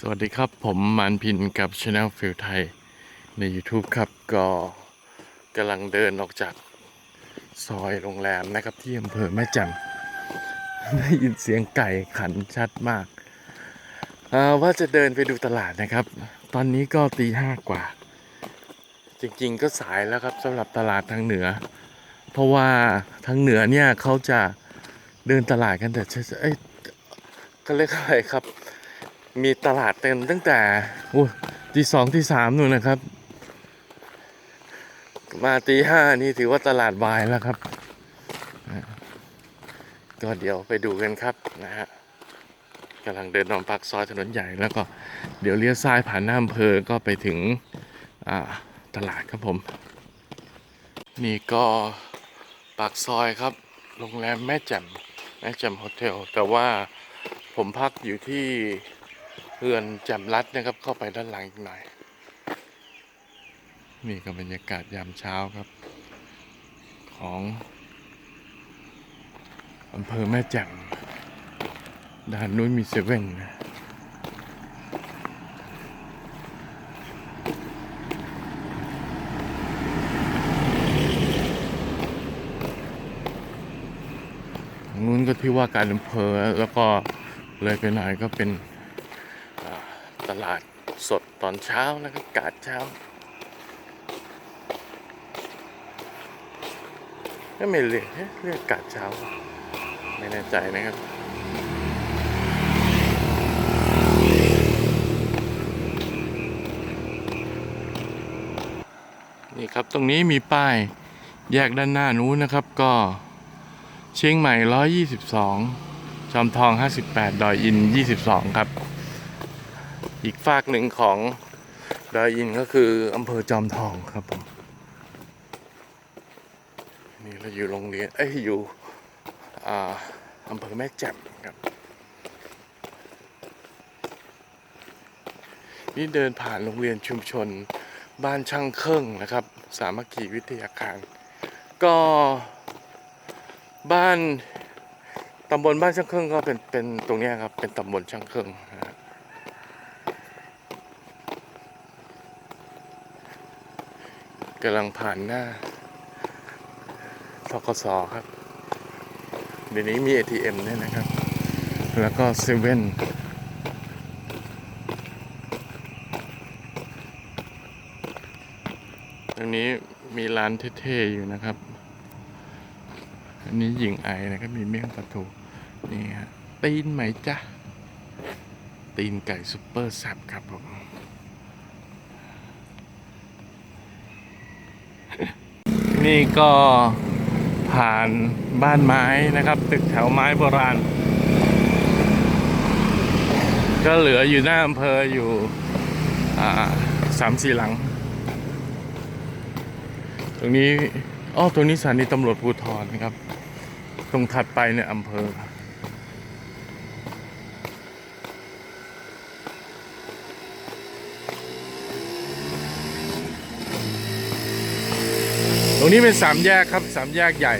สวัสดีครับผมมานพินกับ Channel ฟิลไทยใน YouTube ครับ ก็กำลังเดินออกจากซอยโรงแรมนะครับ ที่อำเภอแม่แจ่มได้ยินเสียงไก่ขันชัดมากาว่าจะเดินไปดูตลาดนะครับ ตอนนี้ก็ตีห้ากว่า จริงๆก็สายแล้วครับสำหรับตลาดทางเหนือ เพราะว่าทางเหนือเนี่ยเขาจะเดินตลาดกันแต่เช้าเอ้ยก็เรียกอะไรครับ มีตลาดเต็มตั้งแต่ตีสองตีสามนู่นนะครับ มาตีห้านี่ถือว่าตลาดวายแล้วครับก็เดี๋ยวไปดูกันครับนะฮะกำลังเดินนองปากซอยถนนใหญ่แล้วก็เดี๋ยวเลี้ยวซ้ายผ่านหน้าอำเภอก็ไปถึงตลาดครับผม นี่ก็ปากซอยครับ โรงแรมแม่แจ่มแม่แจ่มโฮเทลแต่ว่าผมพักอยู่ที่ เรือนแจ่มรัดนะครับเข้าไปด้านหลังอีกหน่อย นี่ก็บรรยากาศยามเช้าครับ ของอำเภอแม่แจ่มด้านนู้นมีเซเว่นนะนู้นก็ที่ว่าการอำเภอแล้วก็เลยไปหน่อยก็เป็น ลาดสดตอนเช้านะครับกาดเช้าก็ไม่เรียกเอ๊ะเรียกกาดเช้า ไม่แน่ใจนะครับนี่ครับตรงนี้มีป้ายแยกด้านหน้านู้นนะครับก็เชียงใหม่ 122 จอมทอง 58 ดอยอิน 22 ครับ อีกฝากหนึ่งของดอยอินก็คืออำเภอจอมทองครับผมนี่เราอยู่โรงเรียนเอ้ยอยู่อาอำเภอแม่แจ่มครับนี่เดินผ่านโรงเรียนชุมชนบ้านช่างเครื่องนะครับ สามัคคีวิทยาคาร ก็บ้านตำบลบ้านช่างเครื่องก็เป็นเป็นตรงนี้ครับเป็นตำบลช่างเครื่องนะฮะ กำลังผ่านหน้าทกสครับ เดี๋ยวนี้มี ATM เนี่ยนะครับ แล้วก็เซเว่นตรงนี้มีร้านเท่ๆอยู่นะครับ อันนี้หญิงไอนะครับ มีเมี่ยงปลาทูนี่ฮะตีนไหมจ๊ะ ตีนไก่ซุปเปอร์แซ่บครับผม นี่ก็ผ่านบ้านไม้นะครับ ตึกแถวไม้โบราณ ก็เหลืออยู่หน้าอำเภออยู่สามสี่หลัง ตรงนี้อ้อตรงนี้สถานีตำรวจภูธรนะครับ ตรงถัดไปเนี่ยอำเภอ ต รงนี้เป็นสามแยกครับสามแยกใหญ่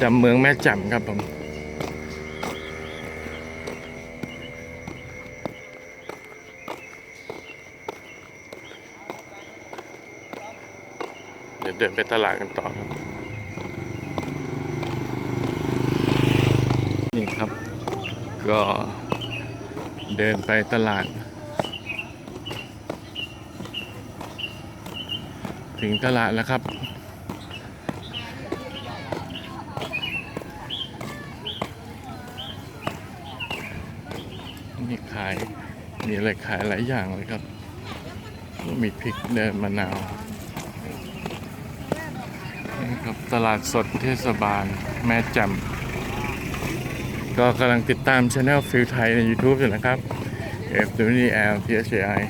จำเมืองแม่แจ่มครับผมเดี๋ยวเดินไปตลาดกันต่อครับ นี่ครับ ก็เดินไปตลาด ถึงตลาดแล้วครับ มีขาย มีอะไรขายหลายอย่างเลยครับ มีพริกเดินมะนาวนี่ครับตลาดสดเทศบาลแม่แจ่มก็กำลังติดตามช anel ฟิลไทยใน YouTube อยู่นะครับ F W L T H I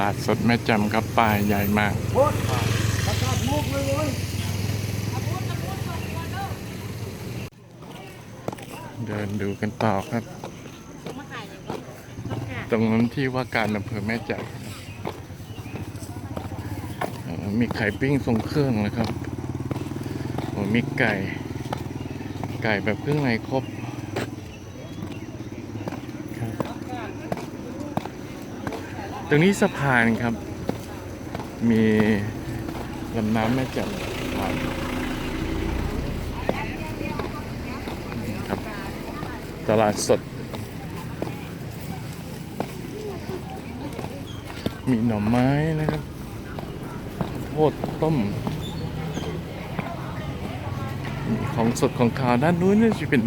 ลาดสดแม่จ่มครับป้ายใหญ่มากเดินดูกันต่อครับ ตรงนั้นที่ว่าการอำเภอแม่จันทร์เอ่อมีไข่ปิ้งทรงเครื่องนะครับมีไก่ ไก่แบบเครื่องในครบ ตรงนี้สะพานครับ มีลำน้ำแม่จันทร์ผ่านครับตลาดสด มีหน่อไม้นะครับโพดต้มมีของสดของขาวด้านนู้นเนี่ยจะเป็น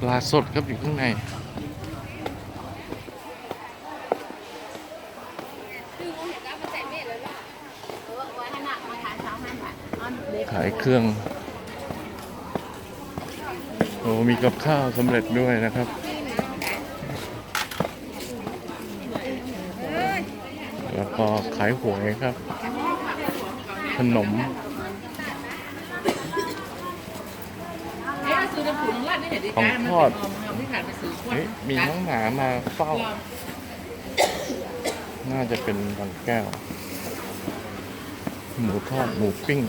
ปลาสดครับอยู่ข้างใน ขายเครื่องโอ้มีกับข้าวสำเร็จด้วยนะครับแล้วก็ขายหวยครับ ขนมของทอดมันไม่ขาดไปซื้อขวดเฮ้ยมีน้องหมามาเฝ้า น่าจะเป็นบางแก้ว หมูทอด หมูปิ้ง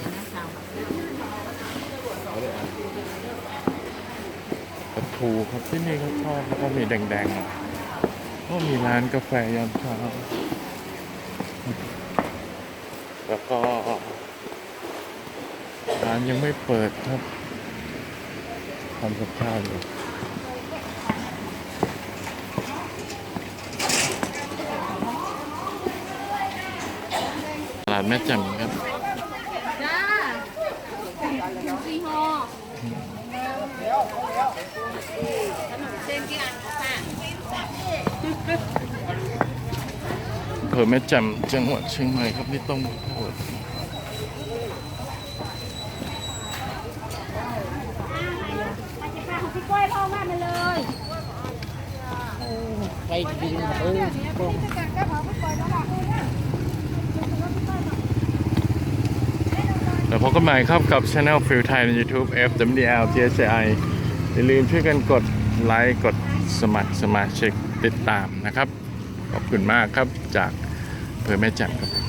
ปลา ทูครับที่นี่เขาชอบแล้วก็มีแดงๆหน่อยก็มีร้านกาแฟยามเช้าแล้วก็ร้านยังไม่เปิดครับทำกับข้าวอยู่ตลาดแม่แจ่มครับจ้าสี่ห่อ ขนมเส้นกี่อันคะอำเภอแม่แจ่มจังหวัดเชียงใหม่ครับนี่ต้มข้าวดพี่กล้วยพ่อมามาเลยไปกินเออแล้วพบกันใหม่ครับกับช anel ฟิลไทยใน YouTube FWL TSI อย่าลืมช่วยกันกดไลค์กดสมัครสมาชิกติดตามนะครับ ขอบคุณมากครับจากเพื่อแม่แจ่มครับ